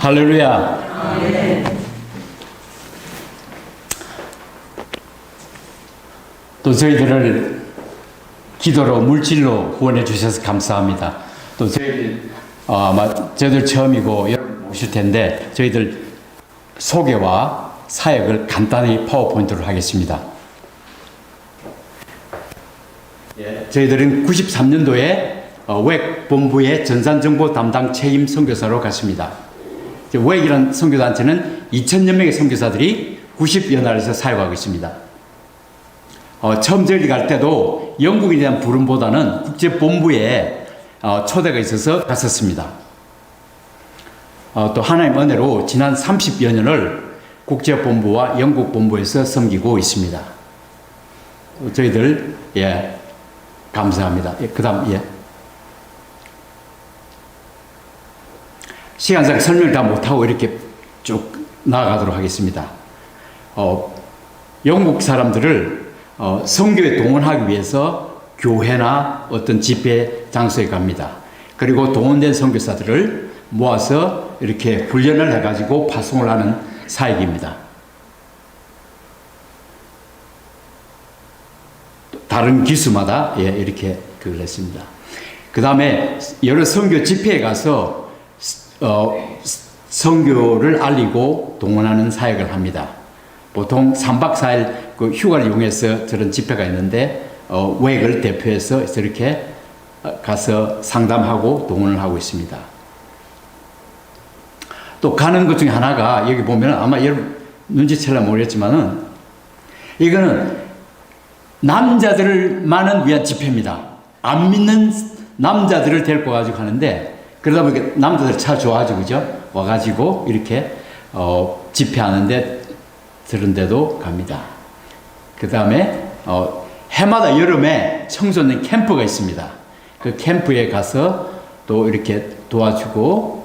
할렐루야. 또 저희들을 기도로 물질로 후원해 주셔서 감사합니다. 또 저희들 어, 아마 저희들 처음이고 여러분 오실 텐데 저희들 소개와 사역을 간단히 파워포인트로 하겠습니다. 예, 저희들은 93년도에 어, 웩 본부의 전산정보 담당 책임 선교사로 갔습니다. 웩이라는 선교단체는 2천여 명의 선교사들이 90여 나라에서 사역하고 있습니다. 어, 처음 저희 갈 때도 영국에 대한 부름보다는 국제본부에 어, 초대가 있어서 갔었습니다. 어, 또 하나님 은혜로 지난 30여 년을 국제본부와 영국본부에서 섬기고 있습니다. 어, 저희들, 예, 감사합니다. 예, 그 다음, 예. 시간상 설명을 다 못하고 이렇게 쭉 나아가도록 하겠습니다. 어, 영국 사람들을 어, 성교에 동원하기 위해서 교회나 어떤 집회 장소에 갑니다. 그리고 동원된 선교사들을 모아서 이렇게 훈련을 해가지고 파송을 하는 사역입니다. 다른 기수마다 예, 이렇게 그걸 했습니다. 그 다음에 여러 선교 집회에 가서 어, 선교를 알리고 동원하는 사역을 합니다. 보통 3박 4일 그 휴가를 이용해서 저런 집회가 있는데 어, 웩을 대표해서 이렇게 가서 상담하고 동원을 하고 있습니다. 또 가는 것 중에 하나가 여기 보면 아마 여러분 눈치채려 모르겠지만은 이거는 남자들만은 위한 집회입니다. 안 믿는 남자들을 데리고 가지고 하는데 그러다 보니까 남자들 차 좋아하죠, 그죠? 와가지고 이렇게 어, 집회하는데 그런 데도 갑니다. 그 다음에 어, 해마다 여름에 청소년 캠프가 있습니다. 그 캠프에 가서 또 이렇게 도와주고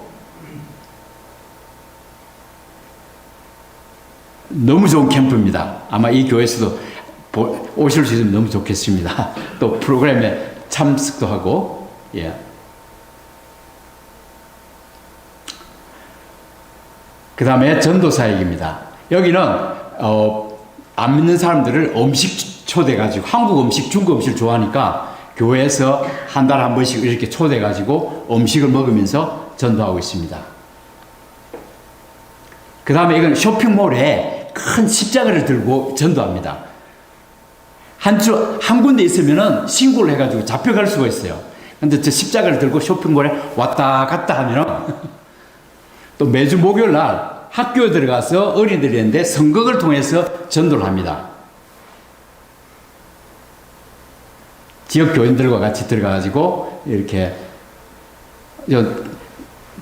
너무 좋은 캠프입니다. 아마 이 교회에서도 보, 오실 수 있으면 너무 좋겠습니다. 또 프로그램에 참석도 하고, 예. 그 다음에 전도사역입니다. 여기는, 어, 안 믿는 사람들을 음식 초대해가지고, 한국 음식, 중국 음식을 좋아하니까 교회에서 한 달에 한 번씩 이렇게 초대해가지고 음식을 먹으면서 전도하고 있습니다. 그 다음에 이건 쇼핑몰에 큰 십자가를 들고 전도합니다. 한 주, 한 군데 있으면은 신고를 해가지고 잡혀갈 수가 있어요. 근데 저 십자가를 들고 쇼핑몰에 왔다 갔다 하면은 또 매주 목요일 날 학교에 들어가서 있는데 선거를 통해서 전도를 합니다. 지역 교인들과 같이 들어가가지고 이렇게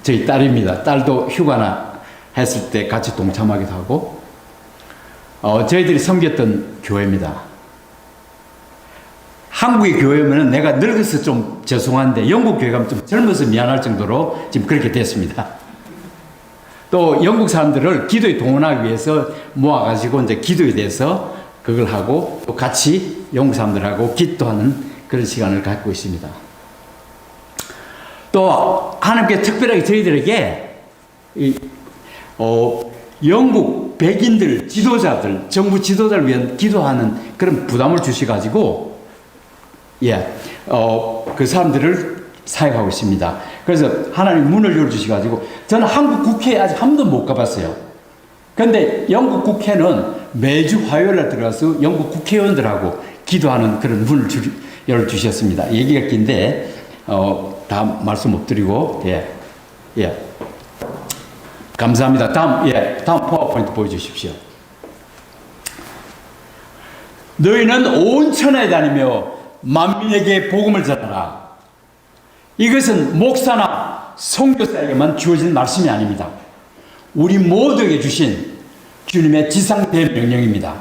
저희 딸입니다. 딸도 휴가나 했을 때 같이 동참하기도 하고 어, 저희들이 섬겼던 교회입니다. 한국의 교회면 내가 늙어서 좀 죄송한데 영국 교회 가면 좀 젊어서 미안할 정도로 지금 그렇게 됐습니다. 또 영국 사람들을 기도에 동원하기 위해서 모아가지고 이제 기도에 대해서 그걸 하고 또 같이 영국 사람들하고 기도하는 그런 시간을 갖고 있습니다. 또 하나님께 특별하게 저희들에게 이, 어, 영국 백인들 지도자들 정부 지도자를 위한 기도하는 그런 부담을 주셔가지고 예, 어, 그 사람들을 사역하고 있습니다. 그래서 하나님 문을 열어주셔가지고 저는 한국 국회에 아직 한 번도 못 가봤어요. 근데 영국 국회는 매주 화요일에 들어가서 영국 국회의원들하고 기도하는 그런 문을 주, 열어주셨습니다. 얘기가 긴데, 어, 다 말씀 못 드리고, 예, 예. 감사합니다. 다음, 예, 다음 파워포인트 보여주십시오. 너희는 온 천하에 다니며 만민에게 복음을 전하라. 이것은 목사나 선교사에게만 주어진 말씀이 아닙니다. 우리 모두에게 주신 주님의 지상 대 명령입니다.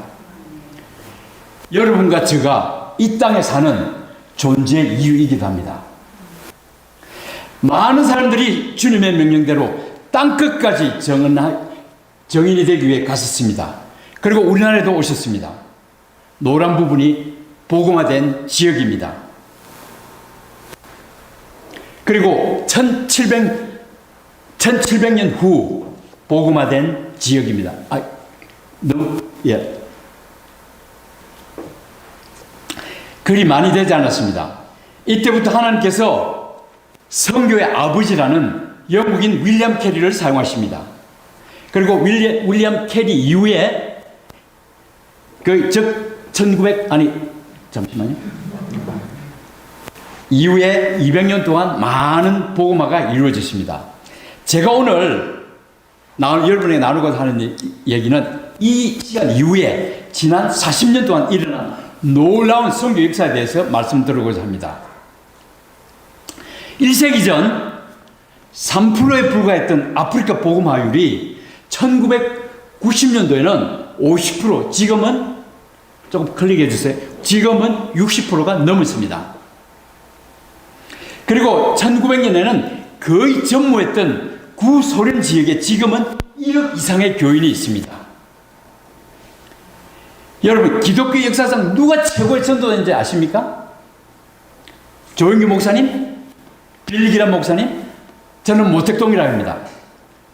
여러분과 제가 이 땅에 사는 존재 이유이기도 합니다. 많은 사람들이 주님의 명령대로 땅 끝까지 정인이 되기 위해 갔었습니다. 그리고 우리나라에도 오셨습니다. 노란 부분이 복음화된 지역입니다. 그리고 1700, 1700년 후 복음화된 지역입니다. 아, 너무 예. 그리 많이 되지 않았습니다. 이때부터 하나님께서 성교의 아버지라는 영국인 윌리엄 캐리를 사용하십니다. 그리고 윌리엄, 윌리엄 캐리 이후에 그 즉 1900 아니 잠시만요. 이후에 200년 동안 많은 복음화가 이루어졌습니다. 제가 오늘 나, 여러분에게 나누고자 하는 이- 얘기는 이 시간 이후에 지난 40년 동안 일어난 놀라운 성교 역사에 대해서 말씀드리고자 합니다. 1세기 전 3%에 불과했던 아프리카 복음화율이 1990년도에는 50%, 지금은 조금 클릭해 주세요. 지금은 60%가 넘었습니다. 그리고 1900년에는 거의 전무했던 구소련 지역에 지금은 1억 이상의 교인이 있습니다. 여러분, 기독교 역사상 누가 최고의 전도자인지 아십니까? 조영규 목사님? 빌기란 목사님? 저는 모택동이라 합니다.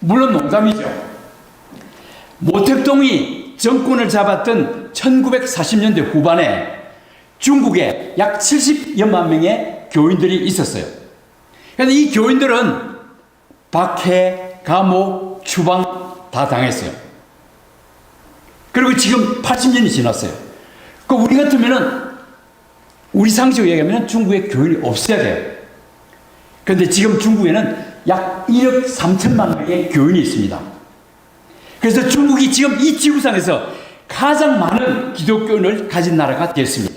물론 농담이죠. 모택동이 정권을 잡았던 1940년대 후반에 중국에 약 70여만 명의 교인들이 있었어요. 그런데 이 교인들은 박해, 감옥, 추방 다 당했어요. 그리고 지금 80년이 지났어요. 그 우리 같으면은 우리 상식으로 얘기하면 중국에 교인이 없어야 돼요. 그런데 지금 중국에는 약 1억 3천만 명의 교인이 있습니다. 그래서 중국이 지금 이 지구상에서 가장 많은 기독교인을 가진 나라가 됐습니다.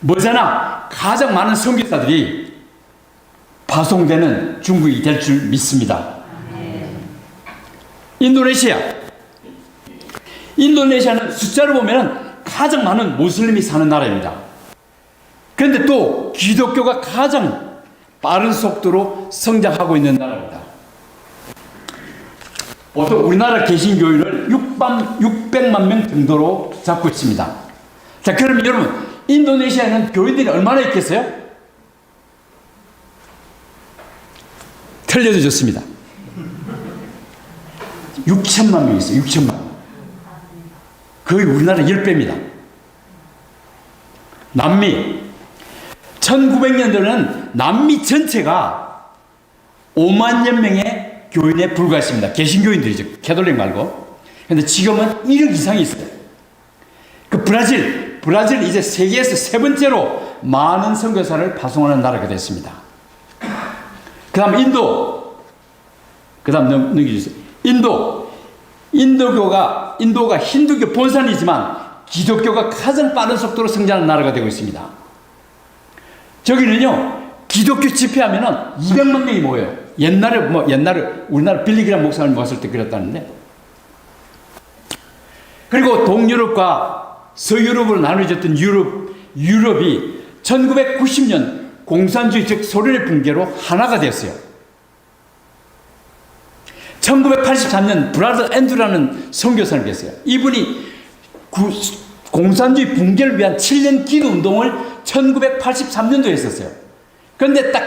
뭐잖아 가장 많은 선교사들이 파송되는 중국이 될 줄 믿습니다. 인도네시아. 인도네시아는 숫자로 보면 가장 많은 모슬림이 사는 나라입니다. 그런데 또 기독교가 가장 빠른 속도로 성장하고 있는 나라입니다. 보통 우리나라 개신교인을 6만, 600만 명 정도로 잡고 있습니다. 자, 그러면 여러분, 인도네시아에는 교인들이 얼마나 있겠어요? 틀려도 좋습니다. 6천만 명 있어요, 6천만 명. 거의 우리나라 10배입니다. 남미. 1900년도에는 남미 전체가 5만여 명의 교인에 불과했습니다. 개신교인들이죠. 캐톨릭 말고. 근데 지금은 1억 이상이 있어요. 그 브라질, 브라질 이제 세계에서 세 번째로 많은 선교사를 파송하는 나라가 됐습니다. 그 다음 인도, 그 다음 넘겨주세요. 인도, 인도교가, 인도가 힌두교 본산이지만 기독교가 가장 빠른 속도로 성장하는 나라가 되고 있습니다. 저기는요, 기독교 집회하면은 200만 명이 모여요. 옛날에, 뭐, 옛날에 우리나라 빌리기란 목사님 모았을 때 그랬다는데. 그리고 동유럽과 서유럽으로 나눠졌던 유럽, 유럽이 1990년 공산주의 즉 소련의 붕괴로 하나가 됐어요. 1983년 브라더 앤드라는 선교사를 계세요. 이분이 구, 공산주의 붕괴를 위한 7년 기도 운동을 1983년도에 했었어요. 그런데 딱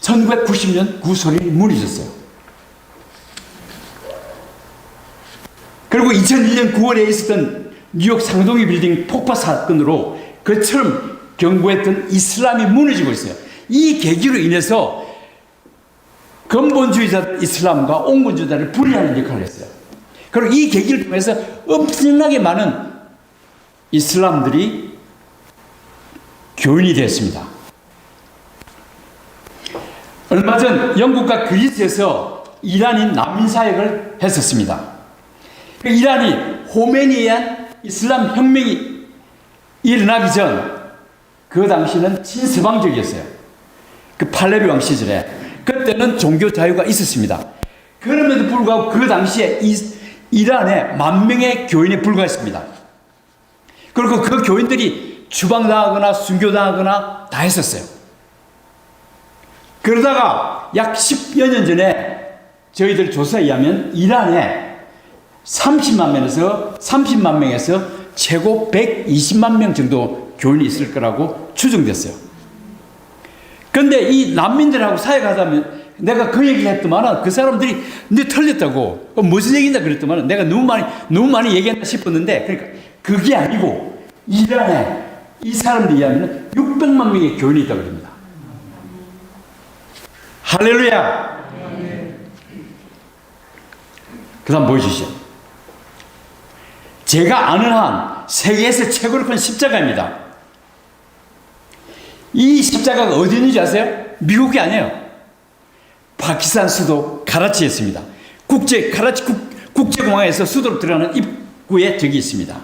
1990년 구소련이 무너졌어요. 그리고 2001년 9월에 있었던 뉴욕 상동이 빌딩 폭파 사건으로 그처럼 경고했던 이슬람이 무너지고 있어요. 이 계기로 인해서 근본주의자 이슬람과 온건주의자를 분리하는 역할을 했어요. 그리고 이 계기를 통해서 엄청나게 많은 이슬람들이 교인이 됐습니다. 얼마 전 영국과 그리스에서 이란인 난민 사역을 했었습니다. 그 이란이 호메니에 이슬람 혁명이 일어나기 전 그 당시는 친서방적이었어요. 그 팔레비 왕 시절에 그때는 종교 자유가 있었습니다. 그럼에도 불구하고 그 당시에 이, 이란에 만 명의 교인에 불과했습니다. 그리고 그 교인들이 추방당하거나 순교당하거나 다 했었어요. 그러다가 약 10여 년 전에 저희들 조사에 의하면 이란에 30만 명에서 30만 명에서 최고 120만 명 정도 교인이 있을 거라고 추정됐어요. 그런데 이 난민들하고 사역하다 내가 그 얘기를 했더만은 그 사람들이 네 틀렸다고 어, 무슨 얘기냐 그랬더만은 내가 너무 많이 너무 많이 얘기했나 싶었는데 그러니까 그게 아니고 이란에 이 사람들 이야기는 600만 명의 교인이 있다고 그럽니다. 할렐루야. 그다음 보여주시죠. 제가 아는 한 세계에서 최고로 큰 십자가입니다. 이 십자가가 어디 있는지 아세요? 미국이 아니에요. 파키스탄 수도 카라치에 있습니다. 국제 카라치 국, 국제공항에서 수도로 들어가는 입구에 저기 있습니다.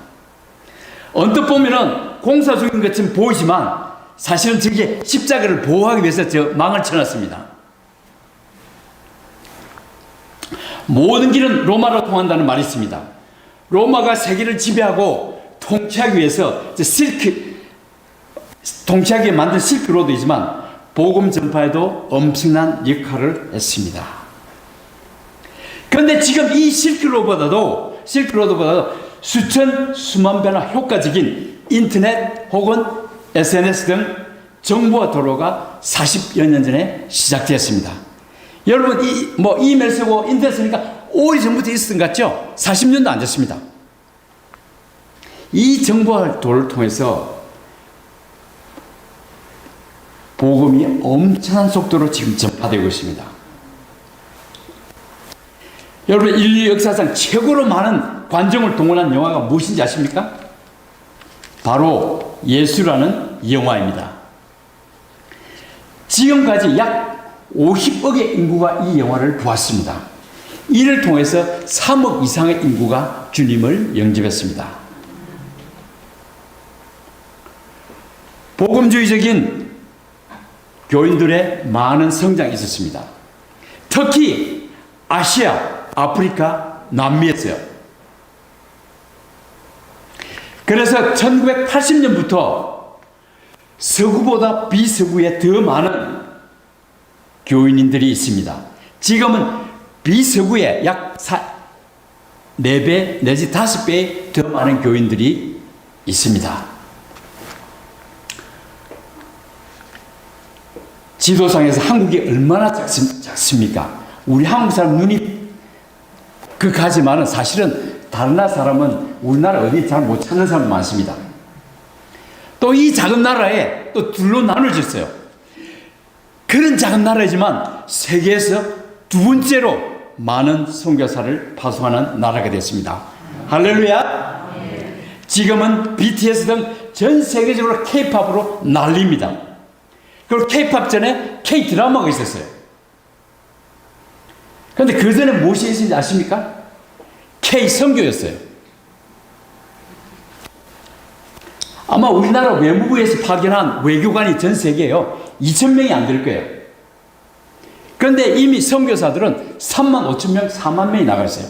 언뜻 보면은 공사 중인 것처럼 보이지만 사실은 저게 십자가를 보호하기 위해서 저 망을 쳐놨습니다. 모든 길은 로마로 통한다는 말이 있습니다. 로마가 세계를 지배하고 통치하기 위해서 저 실크 통치하게 만든 실크로드이지만 복음 전파에도 엄청난 역할을 했습니다. 그런데 지금 이 실크로드보다도 실크로드보다도 수천 수만 배나 효과적인 인터넷 혹은 SNS 등 정보와 도로가 40여 년 전에 시작되었습니다. 여러분 이 뭐 이메일 쓰고 인터넷 쓰니까 오래 전부터 있었던 것 같죠? 40년도 안 됐습니다. 이 정보와 도를 통해서 복음이 엄청난 속도로 지금 전파되고 있습니다. 여러분 인류 역사상 최고로 많은 관중을 동원한 영화가 무엇인지 아십니까? 바로 예수라는 영화입니다. 지금까지 약 50억의 인구가 이 영화를 보았습니다. 이를 통해서 3억 이상의 인구가 주님을 영접했습니다. 복음주의적인 교인들의 많은 성장이 있었습니다. 특히 아시아, 아프리카, 남미였어요. 그래서 1980년부터 서구보다 비서구에 더 많은 교인인들이 있습니다. 지금은 비서구에 약 4배 내지 5배 더 많은 교인들이 있습니다. 지도상에서 한국이 얼마나 작습 니까? 우리 한국 사람 눈이 그 가지만은 사실은 다른 나라 사람은 우리나라 어디 잘 못 찾는 사람 많습니다. 또 이 작은 나라에 또 둘로 나눠졌어요. 그런 작은 나라이지만 세계에서 두 번째로 많은 선교사를 파송하는 나라가 됐습니다. 할렐루야! 지금은 BTS 등 전 세계적으로 K-팝으로 난립니다. 그리고 K-팝 전에 K-드라마가 있었어요. 그런데 그 전에 무엇이 있었는지 아십니까? K-선교였어요. 아마 우리나라 외무부에서 파견한 외교관이 전 세계에요. 2,000명이 안 될 거예요. 그런데 이미 선교사들은 3만 5천 명, 4만 명이 나가 있어요.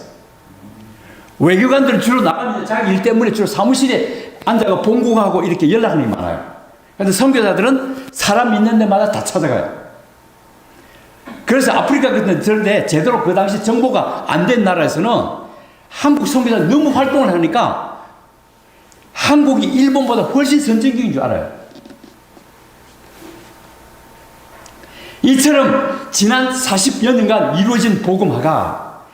외교관들은 주로 나가면 자기 일 때문에 주로 사무실에 앉아가 봉국하고 이렇게 연락하는 게 많아요. 그런데 선교사들은 사람 있는 데마다 다 찾아가요. 그래서 아프리카 같은 데런데 제대로 그 당시 정보가 안 된 나라에서는 한국 선교사 너무 활동을 하니까 한국이 일본보다 훨씬 선진국인 줄 알아요. 이처럼 지난 40여 년간 이루어진 복음화가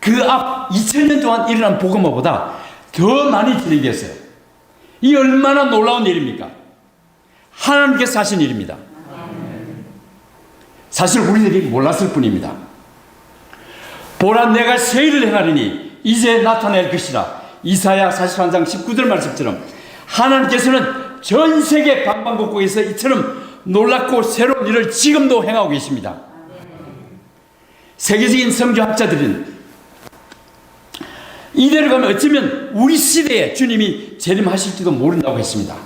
그 앞 2000년 동안 일어난 복음화보다 더 많이 진행됐어요. 이 얼마나 놀라운 일입니까? 하나님께서 하신 일입니다. 사실 우리들이 몰랐을 뿐입니다. 보라 내가 새 일을 행하리니 이제 나타낼 것이라 이사야 41장 19절 말씀처럼 하나님께서는 전 세계 방방곡곡에서 이처럼 놀랍고 새로운 일을 지금도 행하고 계십니다. 세계적인 성교학자들은 이대로 가면 어쩌면 우리 시대에 주님이 재림하실지도 모른다고 했습니다.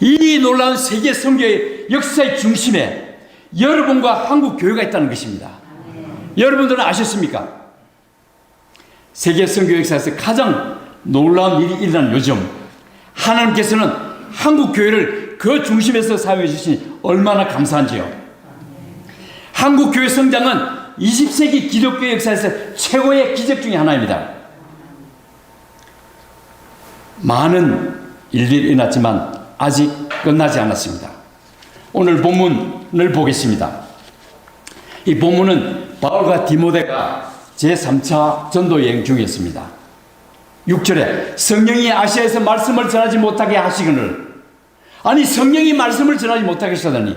이 놀라운 세계 성교의 역사의 중심에 여러분과 한국 교회가 있다는 것입니다. 여러분들은 아셨습니까? 세계 성교 역사에서 가장 놀라운 일이 일어난 요즘 하나님께서는 한국 교회를 그 중심에서 사용해 주시니 얼마나 감사한지요. 한국 교회 성장은 20세기 기독교 역사에서 최고의 기적 중의 하나입니다. 많은 일들이 일어났지만 아직 끝나지 않았습니다. 오늘 본문을 보겠습니다. 이 본문은 바울과 디모데가 제3차 전도 여행 중이었습니다. 6절에 성령이 아시아에서 말씀을 전하지 못하게 하시거늘 아니 성령이 말씀을 전하지 못하게 하시다니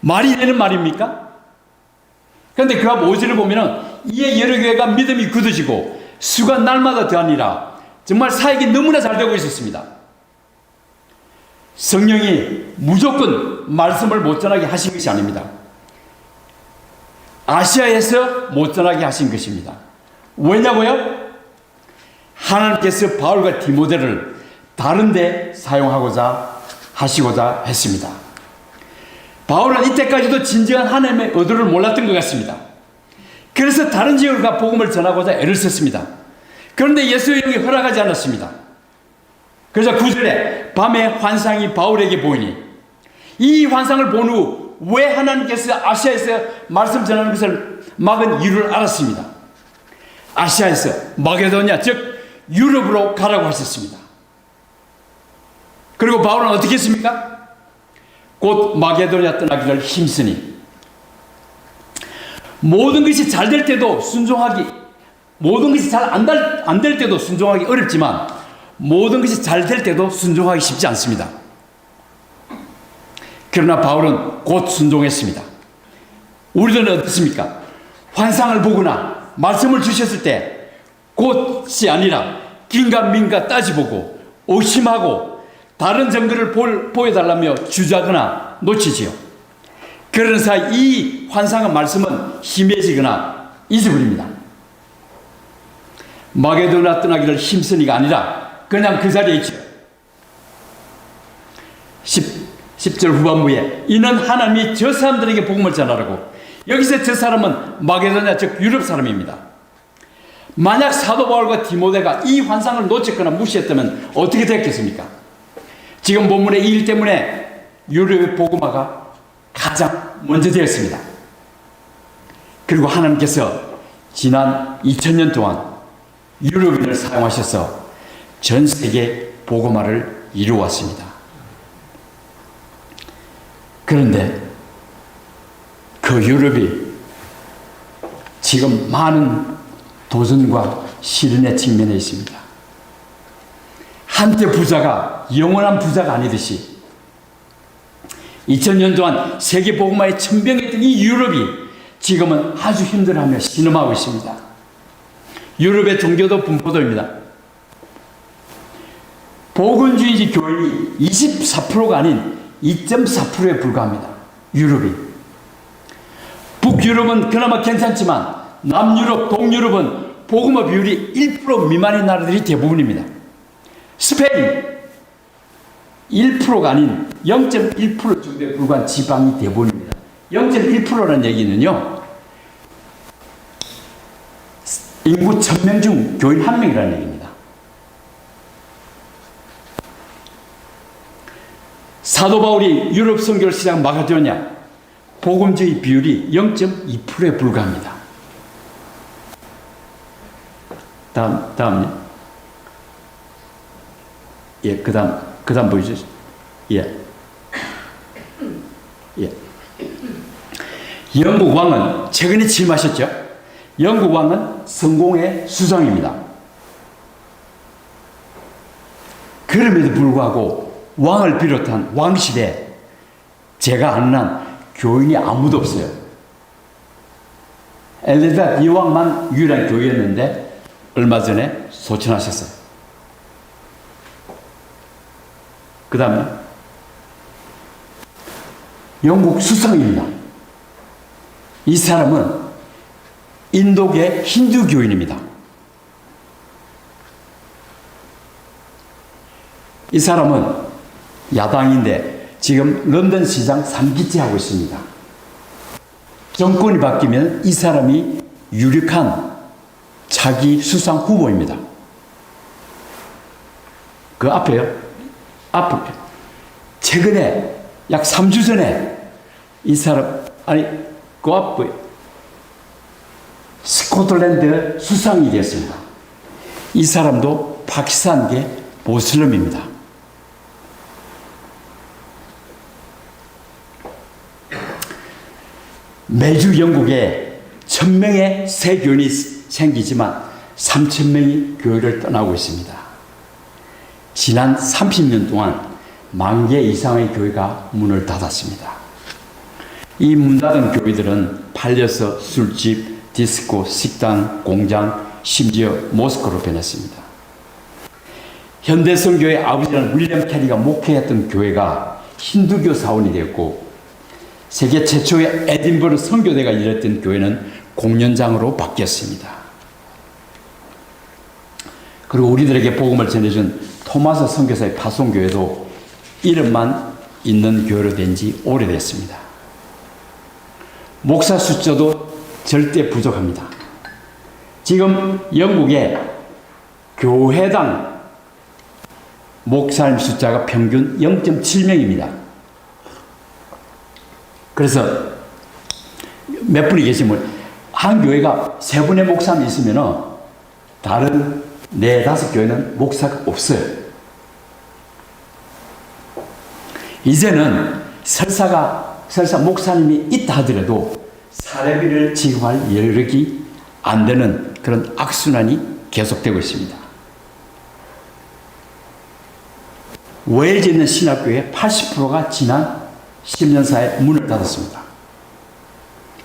말이 되는 말입니까? 그런데 그앞 5절을 보면은 이에 여러 교회가 믿음이 굳어지고 수가 날마다 더하니라 정말 사역이 너무나 잘 되고 있었습니다. 성령이 무조건 말씀을 못 전하게 하신 것이 아닙니다. 아시아에서 못 전하게 하신 것입니다. 왜냐고요? 하나님께서 바울과 디모데를 다른데 사용하고자 하시고자 했습니다. 바울은 이때까지도 진정한 하나님의 의도를 몰랐던 것 같습니다. 그래서 다른 지역을 가 복음을 전하고자 애를 썼습니다. 그런데 예수의 영이 허락하지 않았습니다. 그래서 9절에 밤에 환상이 바울에게 보이니 이 환상을 본 후 왜 하나님께서 아시아에서 말씀 전하는 것을 막은 이유를 알았습니다. 아시아에서 마게도냐 즉 유럽으로 가라고 하셨습니다. 그리고 바울은 어떻게 했습니까? 곧 마게도냐 떠나기를 힘쓰니 모든 것이 잘 될 때도 순종하기 모든 것이 잘 안 될 때도 순종하기 어렵지만 모든 것이 잘 될 때도 순종하기 쉽지 않습니다. 그러나 바울은 곧 순종했습니다. 우리들은 어떻습니까? 환상을 보거나 말씀을 주셨을 때 곧이 아니라 긴가민가 따지보고 의심하고 다른 증거를 볼, 보여달라며 주저하거나 놓치지요. 그런 사이 이 환상의 말씀은 희미해지거나 잊어버립니다. 마게도나 떠나기를 힘쓰니가 아니라 그냥 그 자리에 있죠. 10, 10 절 후반부에 이는 하나님이 저 사람들에게 복음을 전하라고 여기서 저 사람은 마게도냐 즉 유럽 사람입니다. 만약 사도 바울과 디모데가 이 환상을 놓쳤거나 무시했다면 어떻게 됐겠습니까? 지금 본문의 이일 때문에 유럽의 복음화가 가장 먼저 되었습니다. 그리고 하나님께서 지난 2000년 동안 유럽인을 사용하셔서 전 세계 복음화를 이루었습니다. 그런데 그 유럽이 지금 많은 도전과 시련의 측면에 있습니다. 한때 부자가 영원한 부자가 아니듯이 2000년 동안 세계 복음화에 천병했던 이 유럽이 지금은 아주 힘들어하며 신음하고 있습니다. 유럽의 종교도 분포도입니다. 복음주의 교인이 24%가 아닌 2.4%에 불과합니다. 유럽이. 북유럽은 그나마 괜찮지만 남유럽, 동유럽은 복음화 비율이 1% 미만의 나라들이 대부분입니다. 스페인 1%가 아닌 0.1% 정도에 불과한 지방이 대부분입니다. 0.1%라는 얘기는요. 인구 1000명 중 교인 1명이라는 얘기입니다. 사도 바울이 유럽 선교를 시작 막아주냐 복음주의 비율이 0.2%에 불과합니다. 다음, 다음요. 예, 그 다음, 그 다음 보여주세요. 예. 예. 영국 왕은 최근에 취임하셨죠? 영국 왕은 성공의 수장입니다. 그럼에도 불구하고 왕을 비롯한 왕실에 제가 아는 한 교인이 아무도 없어요. 엘리자베트 이왕만 유일한 교회였는데 얼마 전에 소천하셨어요. 그 다음에 영국 수상입니다. 이 사람은 인도계 힌두 교인입니다. 이 사람은 야당인데 지금 런던 시장 3기째 하고 있습니다. 정권이 바뀌면 이 사람이 유력한 차기 수상 후보입니다. 그 앞에요. 앞에. 최근에 약 3주 전에 이 사람, 아니, 그 앞에 스코틀랜드 수상이 되었습니다. 이 사람도 파키스탄계 모슬림입니다. 매주 영국에 천명의 새 교인이 생기지만 3천 명이 교회를 떠나고 있습니다. 지난 30년 동안 만 개 이상의 교회가 문을 닫았습니다. 이 문 닫은 교회들은 팔려서 술집, 디스코, 식당, 공장, 심지어 모스크로 변했습니다. 현대성교회 아버지는 윌리엄 캐리가 목회했던 교회가 힌두교 사원이 되었고 세계 최초의 에딘버러 선교대가 일했던 교회는 공연장으로 바뀌었습니다. 그리고 우리들에게 복음을 전해준 토마스 선교사의 파송교회도 이름만 있는 교회로 된 지 오래됐습니다. 목사 숫자도 절대 부족합니다. 지금 영국에 교회당 목사님 숫자가 평균 0.7명입니다. 그래서 몇 분이 계시면 한 교회가 세 분의 목사님 있으면 다른 네 다섯 교회는 목사가 없어요. 이제는 설사가 설사 목사님이 있다 하더라도 사례비를 지급할 여력이 안 되는 그런 악순환이 계속되고 있습니다. 웨일즈에 있는 신학교의 80%가 지난 10년 사이에 문을 닫았습니다.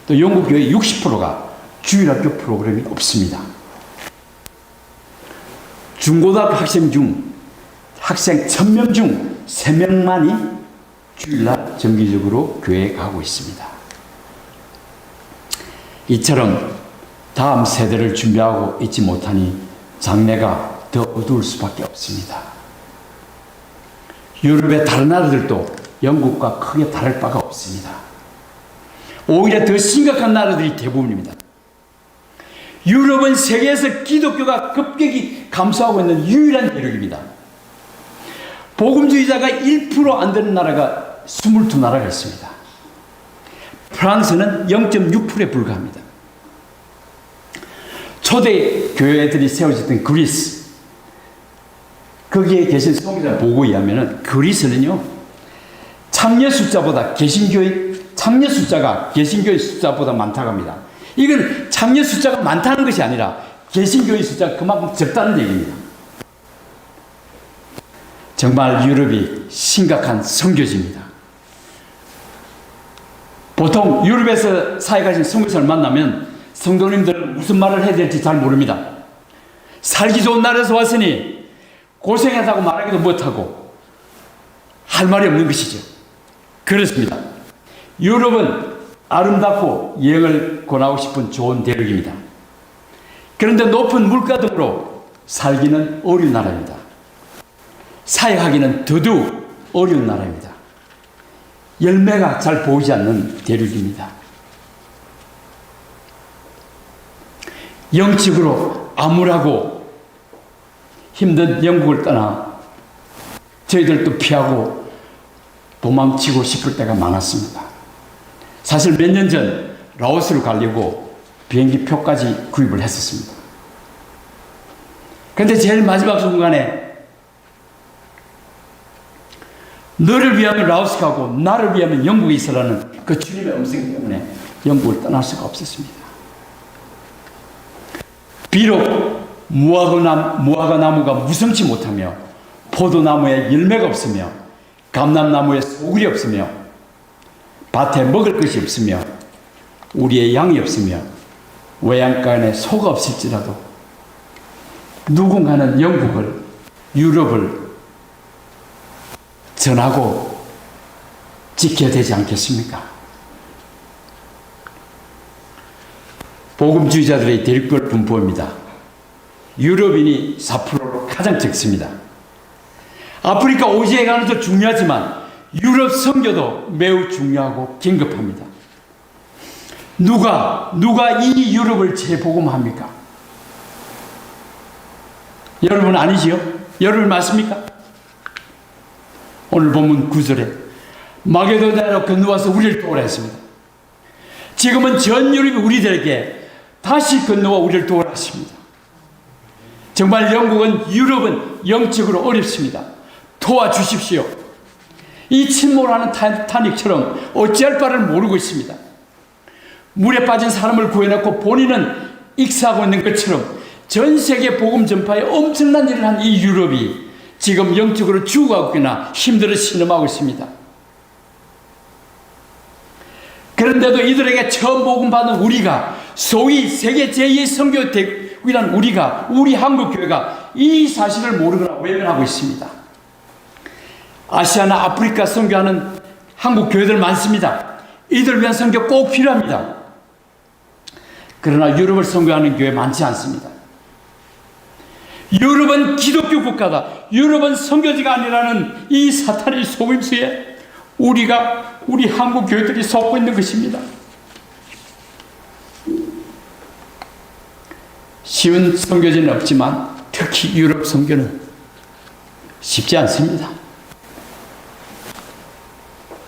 또 영국 교회 60%가 주일학교 프로그램이 없습니다. 중고등학교 학생 중 학생 1000명 중 3명만이 주일날 정기적으로 교회에 가고 있습니다. 이처럼 다음 세대를 준비하고 있지 못하니 장래가 더 어두울 수밖에 없습니다. 유럽의 다른 나라들도 영국과 크게 다를 바가 없습니다. 오히려 더 심각한 나라들이 대부분입니다. 유럽은 세계에서 기독교가 급격히 감소하고 있는 유일한 대륙입니다. 복음주의자가 1%안 되는 나라가 22나라가 있습니다. 프랑스는 0.6%에 불과합니다. 초대 교회들이 세워졌던 그리스, 거기에 계신 성기자 보고에 의하면 그리스는요, 참여 숫자보다 개신교의, 참여 숫자가 개신교의 숫자보다 많다고 합니다. 이건 참여 숫자가 많다는 것이 아니라 개신교의 숫자가 그만큼 적다는 얘기입니다. 정말 유럽이 심각한 선교지입니다. 보통 유럽에서 가진 성교사를 만나면 성도님들은 무슨 말을 해야 될지 잘 모릅니다. 살기 좋은 나라에서 왔으니 고생했다고 말하기도 못하고 할 말이 없는 것이죠. 그렇습니다. 유럽은 아름답고 여행을 권하고 싶은 좋은 대륙입니다. 그런데 높은 물가 등으로 살기는 어려운 나라입니다. 사역하기는 더더욱 어려운 나라입니다. 열매가 잘 보이지 않는 대륙입니다. 영적으로 암울하고 힘든 영국을 떠나 저희들도 피하고 도망치고 싶을 때가 많았습니다. 사실 몇 년 전 라오스로 가려고 비행기 표까지 구입을 했었습니다. 그런데 제일 마지막 순간에 너를 위하면 라오스 가고 나를 위하면 영국에 있으라는 그 주님의 음성 때문에 영국을 떠날 수가 없었습니다. 비록 무화과, 무화과 나무 가 무성치 못하며 포도나무에 열매가 없으며 감람나무에 소굴이 없으며 밭에 먹을 것이 없으며 우리의 양이 없으며 외양간에 소가 없을지라도 누군가는 영국을 유럽을 전하고 지켜야 되지 않겠습니까? 복음주의자들의 대립걸 분포입니다. 유럽인이 4%로 가장 적습니다. 아프리카 오지에 가는 도 중요하지만 유럽 선교도 매우 중요하고 긴급합니다. 누가 누가 이 유럽을 재복음합니까? 여러분 아니지요? 여러분 맞습니까? 오늘 본문 9절에 마게도냐로 건너와서 우리를 도우라 했습니다. 지금은 전 유럽이 우리들에게 다시 건너와 우리를 도우라 하십니다. 정말 영국은 유럽은 영적으로 어렵습니다. 도와주십시오. 이 침몰하는 타이타닉처럼 어찌할 바를 모르고 있습니다. 물에 빠진 사람을 구해놓고 본인은 익사하고 있는 것처럼 전 세계 복음 전파에 엄청난 일을 한 이 유럽이 지금 영적으로 죽어가고 있거나 힘들어 신음하고 있습니다. 그런데도 이들에게 처음 복음 받은 우리가 소위 세계 제2의 선교 대국이란 우리가 우리 한국 교회가 이 사실을 모르거나 외면하고 있습니다. 아시아나 아프리카 선교하는 한국 교회들 많습니다. 이들 위한 선교 꼭 필요합니다. 그러나 유럽을 선교하는 교회 많지 않습니다. 유럽은 기독교 국가다. 유럽은 선교지가 아니라는 이 사탄의 속임수에 우리가 우리 한국 교회들이 속고 있는 것입니다. 쉬운 선교지는 없지만 특히 유럽 선교는 쉽지 않습니다.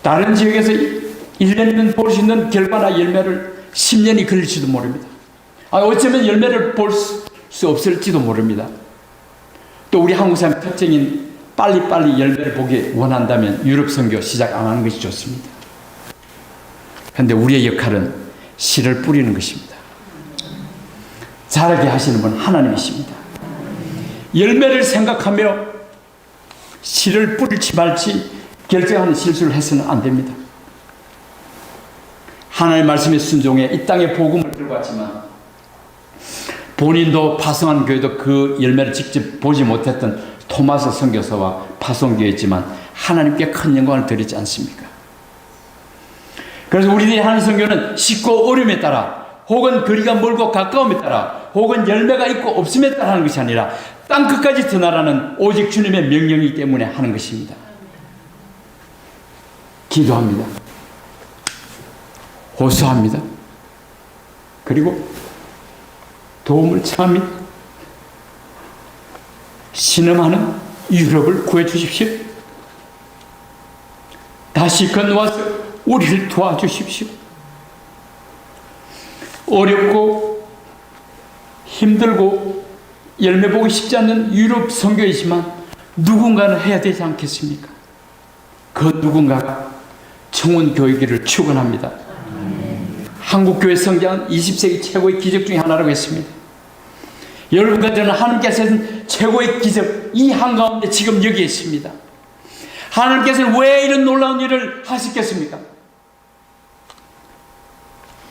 다른 지역에서 1년이면 볼수 있는 결과나 열매를 10년이 걸릴지도 모릅니다. 아, 어쩌면 열매를 볼 수 없을지도 모릅니다. 또 우리 한국 사람 특징인 빨리빨리 열매를 보기 원한다면 유럽 선교 시작 안 하는 것이 좋습니다. 그런데 우리의 역할은 씨를 뿌리는 것입니다. 자라게 하시는 분 하나님이십니다. 열매를 생각하며 씨를 뿌릴지 말지 결정하는 실수를 해서는 안 됩니다. 하나님의 말씀에 순종해 이 땅에 복음을 들고 왔지만 본인도 파송한 교회도 그 열매를 직접 보지 못했던 토마스 선교사와 파송교회지만 하나님께 큰 영광을 드리지 않습니까? 그래서 우리들이 하는 선교는 쉽고 어려움에 따라 혹은 거리가 멀고 가까움에 따라 혹은 열매가 있고 없음에 따라 하는 것이 아니라 땅 끝까지 드나라는 오직 주님의 명령이기 때문에 하는 것입니다. 기도합니다. 호소합니다. 그리고 도움을 청합니다. 신음하는 유럽을 구해 주십시오. 다시 건너와서 우리를 도와주십시오. 어렵고 힘들고 열매 보기 쉽지 않는 유럽 선교이지만 누군가는 해야 되지 않겠습니까? 그 누군가가 청원 교육을 축원합니다. 한국 교회 성장은 20세기 최고의 기적 중에 하나라고 했습니다. 여러분과 저는 하나님께서 하신 최고의 기적 이 한가운데 지금 여기 있습니다. 하나님께서는 왜 이런 놀라운 일을 하셨겠습니까?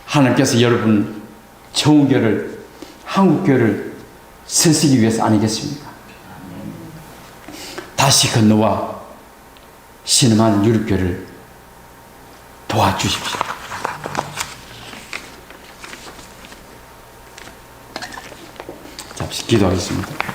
하나님께서 여러분 청교를 한국교를 쓰시기 위해서 아니겠습니까? 다시 건너와 신음하는 유럽교를 도와주십시오. 잠시 기도 하겠습니다.